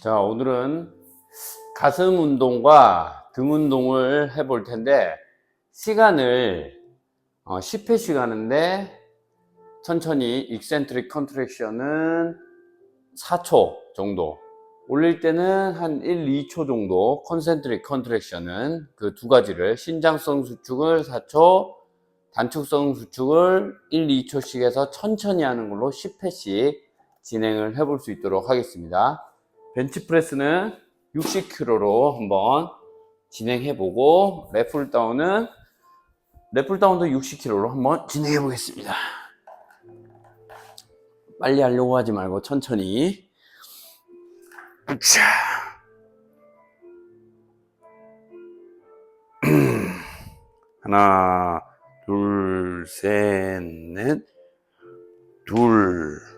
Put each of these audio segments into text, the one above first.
자, 오늘은 가슴 운동과 등 운동을 해볼 텐데, 시간을 어, 10회씩 하는데, 천천히 익센트릭 컨트랙션은 4초 정도. 올릴 때는 한 1, 2초 정도, 컨센트릭 컨트랙션은 그 두 가지를, 신장성 수축을 4초, 단축성 수축을 1, 2초씩 해서 천천히 하는 걸로 10회씩 진행을 해볼 수 있도록 하겠습니다. 벤치프레스는 60kg로 한번 진행해보고, 랩풀다운은, 랩풀다운도 60kg로 한번 진행해보겠습니다. 빨리 하려고 하지 말고 천천히. 자. 하나, 둘, 셋, 넷, 둘.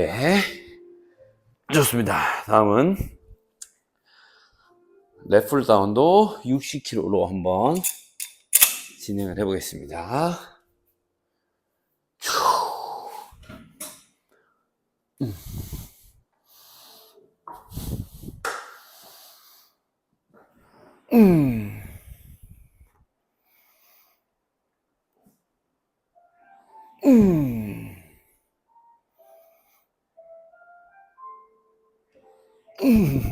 오케이. 좋습니다. 다음은 레플 다운도 60kg로 한번 진행을 해보겠습니다. 음. 음. 음. 오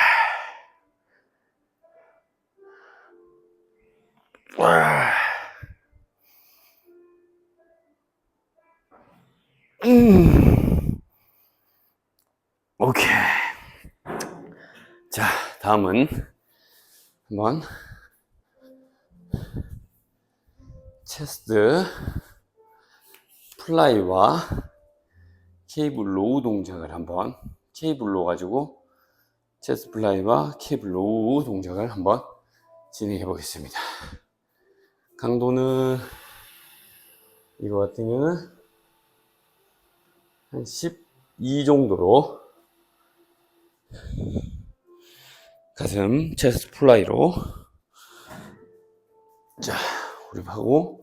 다음은 한번 체스트 플라이와 케이블 로우 동작을 한번 케이블 로 가지고 체스트 플라이와 케이블 로우 동작을 한번 진행해 보겠습니다. 강도는 이거 같은 경우는 한 12 정도로 가슴 체스트 플라이로. 자 호흡하고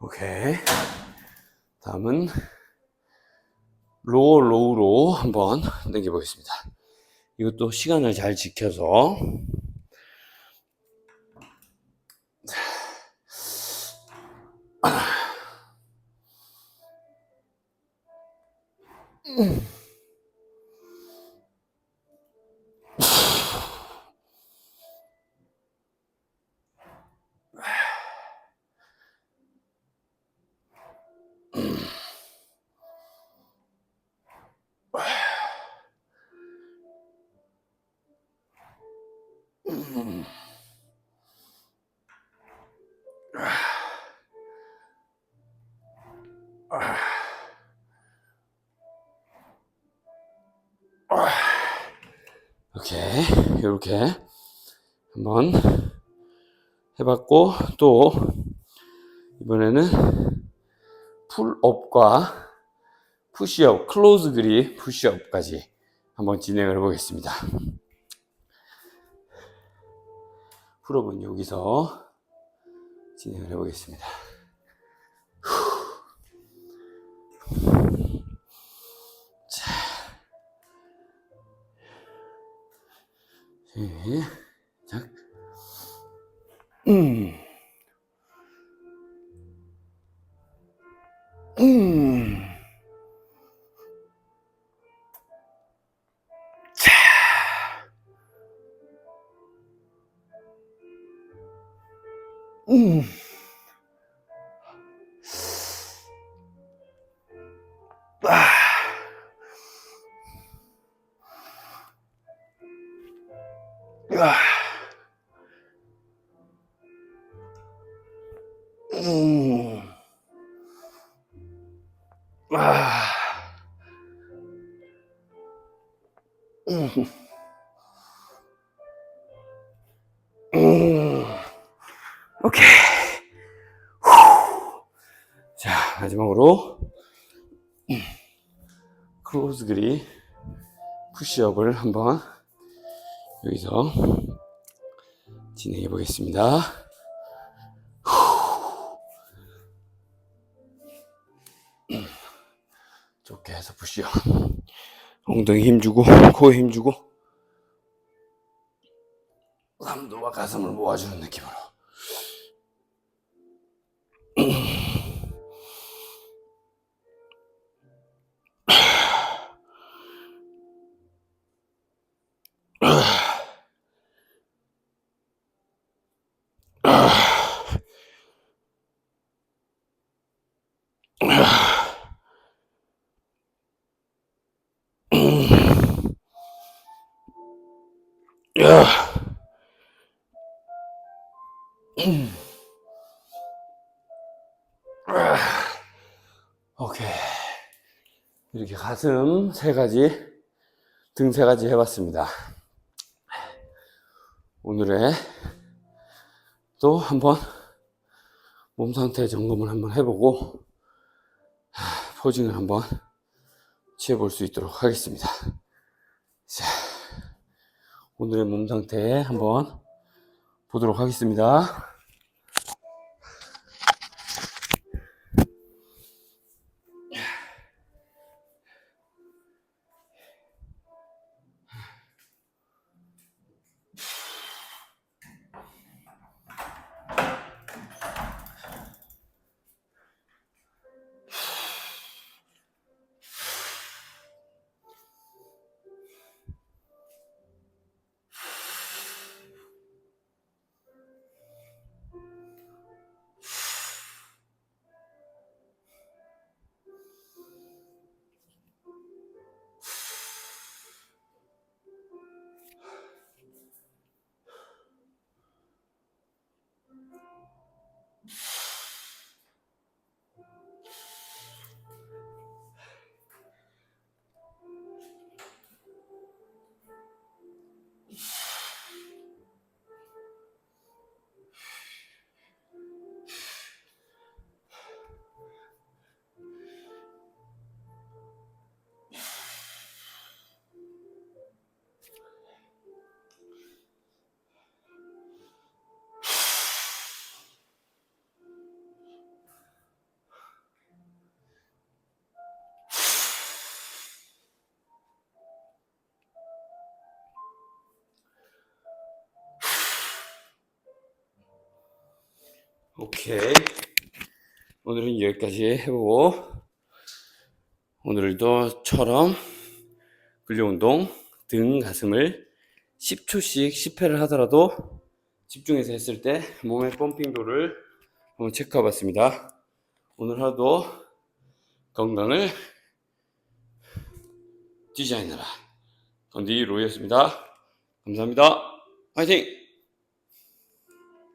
오케이. 다음은 로우 로우로 한번 당겨 보겠습니다 이것도 시간을 잘 지켜서 음. 음. 아. 아. 오케이 이렇게 한번 해봤고 또 이번에는 풀업과 푸시업, 클로즈 그립 푸시업까지 한번 진행을 해보겠습니다. 풀업은 여기서 진행을 해보겠습니다 음. 아. 아. 오케이. 후. 자, 마지막으로 음. 클로즈 그립 푸시업을 한번 여기서 진행해 보겠습니다. 좋게 해서 푸시업. 엉덩이 힘주고, 코에 힘주고, 삼두와 가슴을 모아주는 느낌으로. 야. 오케이. 이렇게 가슴 세 가지, 등 세 가지 해봤습니다. 오늘의 또 한번 몸 상태 점검을 한번 해보고 하, 포징을 한번 취해볼 수 있도록 하겠습니다. 자. 오늘의 몸 상태 한번 보도록 하겠습니다. 오케이. 오늘은 여기까지 해보고, 오늘도처럼 근력운동, 등, 가슴을 10초씩 10회를 하더라도 집중해서 했을 때 몸의 펌핑도를 한번 체크해 봤습니다. 오늘 하루도 건강을 디자인해라. 건디 로이였습니다. 감사합니다. 화이팅!